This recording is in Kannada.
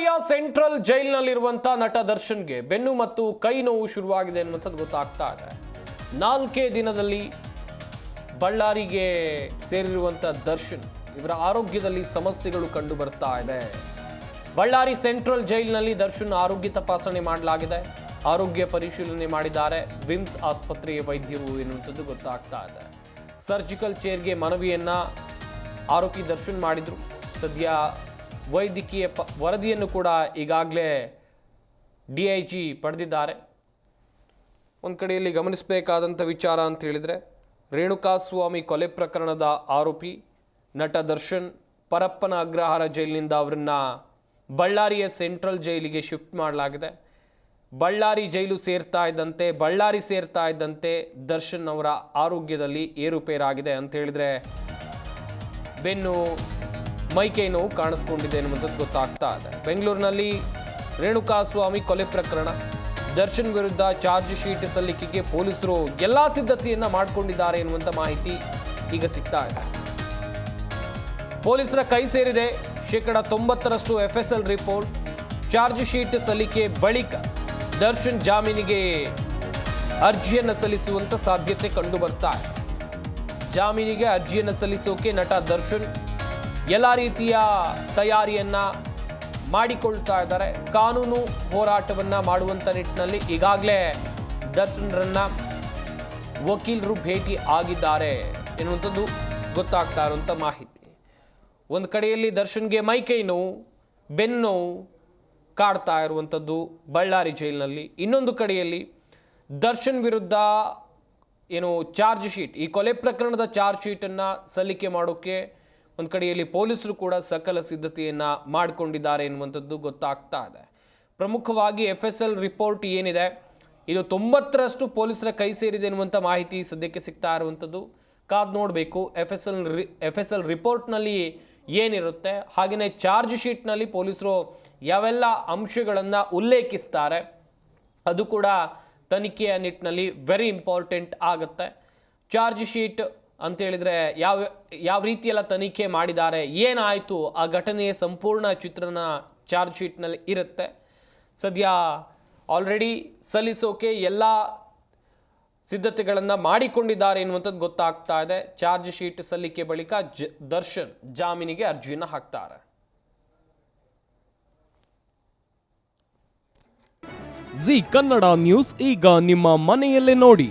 ಬಳ್ಳಾರಿಯ ಸೆಂಟ್ರಲ್ ಜೈಲಿನಲ್ಲಿರುವಂತ ನಟ ದರ್ಶನ್ಗೆ ಬೆನ್ನು ಮತ್ತು ಕೈ ನೋವು ಶುರುವಾಗಿದೆ ಅನ್ನುವಂಥದ್ದು ಗೊತ್ತಾಗ್ತಾ ಇದೆ. ನಾಲ್ಕೇ ದಿನದಲ್ಲಿ ಬಳ್ಳಾರಿಗೆ ಸೇರಿರುವಂಥ ದರ್ಶನ್ ಇವರ ಆರೋಗ್ಯದಲ್ಲಿ ಸಮಸ್ಯೆಗಳು ಕಂಡು ಬರ್ತಾ ಇದೆ. ಬಳ್ಳಾರಿ ಸೆಂಟ್ರಲ್ ಜೈಲ್ನಲ್ಲಿ ದರ್ಶನ್ ಆರೋಗ್ಯ ತಪಾಸಣೆ ಮಾಡಲಾಗಿದೆ. ಆರೋಗ್ಯ ಪರಿಶೀಲನೆ ಮಾಡಿದ್ದಾರೆ. ವಿಮ್ಸ್ ಆಸ್ಪತ್ರೆಯ ವೈದ್ಯರು ಎನ್ನುವಂಥದ್ದು ಗೊತ್ತಾಗ್ತಾ ಇದೆ. ಸರ್ಜಿಕಲ್ ಚೇರ್ಗೆ ಮನವಿಯನ್ನ ಆರೋಪಿ ದರ್ಶನ್ ಮಾಡಿದ್ರು. ಸದ್ಯ ವೈದ್ಯಕೀಯ ಪ, ವರದಿಯನ್ನು ಕೂಡ ಈಗಾಗಲೇ ಡಿ ಐ ಜಿ ಪಡೆದಿದ್ದಾರೆ. ಒಂದು ಕಡೆಯಲ್ಲಿ ಗಮನಿಸಬೇಕಾದಂಥ ವಿಚಾರ ಅಂತ ಹೇಳಿದರೆ, ರೇಣುಕಾಸ್ವಾಮಿ ಕೊಲೆ ಪ್ರಕರಣದ ಆರೋಪಿ ನಟ ದರ್ಶನ್ ಪರಪ್ಪನ ಅಗ್ರಹಾರ ಜೈಲಿನಿಂದ ಅವರನ್ನು ಬಳ್ಳಾರಿಯ ಸೆಂಟ್ರಲ್ ಜೈಲಿಗೆ ಶಿಫ್ಟ್ ಮಾಡಲಾಗಿದೆ. ಬಳ್ಳಾರಿ ಜೈಲು ಸೇರ್ತಾ ಇದ್ದಂತೆ, ಬಳ್ಳಾರಿ ಸೇರ್ತಾ ಇದ್ದಂತೆ ದರ್ಶನ್ ಅವರ ಆರೋಗ್ಯದಲ್ಲಿ ಏರುಪೇರಾಗಿದೆ ಅಂತ ಹೇಳಿದರೆ, ಬೆನ್ನು ಮೈಕೈ ನೋವು ಕಾಣಿಸ್ಕೊಂಡಿದೆ ಎನ್ನುವಂಥದ್ದು ಗೊತ್ತಾಗ್ತಾ ಇದೆ. ಬೆಂಗಳೂರಿನಲ್ಲಿ ರೇಣುಕಾಸ್ವಾಮಿ ಕೊಲೆ ಪ್ರಕರಣ. ದರ್ಶನ್ ವಿರುದ್ಧ ಚಾರ್ಜ್ ಶೀಟ್ ಸಲ್ಲಿಕೆಗೆ ಪೊಲೀಸರು ಎಲ್ಲ ಸಿದ್ಧತೆಯನ್ನ ಮಾಡಿಕೊಂಡಿದ್ದಾರೆ ಎನ್ನುವಂಥ ಮಾಹಿತಿ ಈಗ ಸಿಗ್ತಾ ಇದೆ. ಪೊಲೀಸರ ಕೈ ಸೇರಿದೆ. ಶೇಕಡ ತೊಂಬತ್ತರಷ್ಟು F S L report. Charge sheet ಸಲ್ಲಿಕೆ ಬಳಿಕ ದರ್ಶನ್ ಜಾಮೀನಿಗೆ ಅರ್ಜಿಯನ್ನು ಸಲ್ಲಿಸುವಂತ ಸಾಧ್ಯತೆ ಕಂಡು ಬರ್ತಾ ಇದೆ. ಜಾಮೀನಿಗೆ ಅರ್ಜಿಯನ್ನು ಸಲ್ಲಿಸೋಕೆ ನಟ ದರ್ಶನ್ ಎಲ್ಲ ರೀತಿಯ ತಯಾರಿಯನ್ನು ಮಾಡಿಕೊಳ್ತಾ ಇದ್ದಾರೆ. ಕಾನೂನು ಹೋರಾಟವನ್ನು ಮಾಡುವಂಥ ನಿಟ್ಟಿನಲ್ಲಿ ಈಗಾಗಲೇ ದರ್ಶನರನ್ನು ವಕೀಲರು ಭೇಟಿ ಆಗಿದ್ದಾರೆ ಎನ್ನುವಂಥದ್ದು ಗೊತ್ತಾಗ್ತಾ ಇರುವಂಥ ಮಾಹಿತಿ. ಒಂದು ಕಡೆಯಲ್ಲಿ ದರ್ಶನ್ಗೆ ಮೈಕೈ ನೋವು, ಬೆನ್ನು ನೋವು ಕಾಡ್ತಾ ಇರುವಂಥದ್ದು ಬಳ್ಳಾರಿ ಜೈಲಿನಲ್ಲಿ. ಇನ್ನೊಂದು ಕಡೆಯಲ್ಲಿ ದರ್ಶನ್ ವಿರುದ್ಧ ಏನು ಚಾರ್ಜ್ ಶೀಟ್ ಈ ಕೊಲೆ ಪ್ರಕರಣದ ಚಾರ್ಜ್ ಶೀಟನ್ನು ಸಲ್ಲಿಕೆ ಮಾಡೋಕ್ಕೆ ಒಂದು ಕಡೆಯಲ್ಲಿ ಪೊಲೀಸರು ಕೂಡ ಸಕಲ ಸಿದ್ಧತೆಯನ್ನು ಮಾಡಿಕೊಂಡಿದ್ದಾರೆ ಎನ್ನುವಂಥದ್ದು ಗೊತ್ತಾಗ್ತಾ ಇದೆ. ಪ್ರಮುಖವಾಗಿ ಎಫ್ ಎಸ್ ಎಲ್ ರಿಪೋರ್ಟ್ ಏನಿದೆ, ಇದು ತೊಂಬತ್ತರಷ್ಟು ಪೊಲೀಸರ ಕೈ ಸೇರಿದೆ ಎನ್ನುವಂಥ ಮಾಹಿತಿ ಸದ್ಯಕ್ಕೆ ಸಿಗ್ತಾ ಇರುವಂಥದ್ದು. ಕಾದ್ ನೋಡಬೇಕು ಎಫ್ ಎಸ್ ಎಲ್ ರಿ ಎಫ್ ಎಸ್ ಎಲ್ ರಿಪೋರ್ಟ್ನಲ್ಲಿ ಏನಿರುತ್ತೆ ಹಾಗೆಯೇ ಚಾರ್ಜ್ ಶೀಟ್ನಲ್ಲಿ ಪೊಲೀಸರು ಯಾವೆಲ್ಲ ಅಂಶಗಳನ್ನು ಉಲ್ಲೇಖಿಸ್ತಾರೆ, ಅದು ಕೂಡ ತನಿಖೆಯ ನಿಟ್ಟಿನಲ್ಲಿ ವೆರಿ ಇಂಪಾರ್ಟೆಂಟ್ ಆಗುತ್ತೆ. ಚಾರ್ಜ್ ಶೀಟ್ ಅಂತ ಹೇಳಿದ್ರೆ ಯಾವ ಯಾವ ರೀತಿಯೆಲ್ಲ ತನಿಖೆ ಮಾಡಿದ್ದಾರೆ, ಏನಾಯಿತು, ಆ ಘಟನೆಯ ಸಂಪೂರ್ಣ ಚಿತ್ರಣ ಚಾರ್ಜ್ ಶೀಟ್ನಲ್ಲಿ ಇರುತ್ತೆ. ಸದ್ಯ ಆಲ್ರೆಡಿ ಸಲ್ಲಿಸೋಕೆ ಎಲ್ಲ ಸಿದ್ಧತೆಗಳನ್ನು ಮಾಡಿಕೊಂಡಿದ್ದಾರೆ ಎನ್ನುವಂಥದ್ದು ಗೊತ್ತಾಗ್ತಾ ಇದೆ. ಚಾರ್ಜ್ ಶೀಟ್ ಸಲ್ಲಿಕೆ ಬಳಿಕ ಜ, ದರ್ಶನ್ ಜಾಮೀನಿಗೆ ಅರ್ಜಿಯನ್ನು ಹಾಕ್ತಾರೆ. ಜಿ ಕನ್ನಡ ನ್ಯೂಸ್ ಈಗ ನಿಮ್ಮ ಮನೆಯಲ್ಲೇ ನೋಡಿ.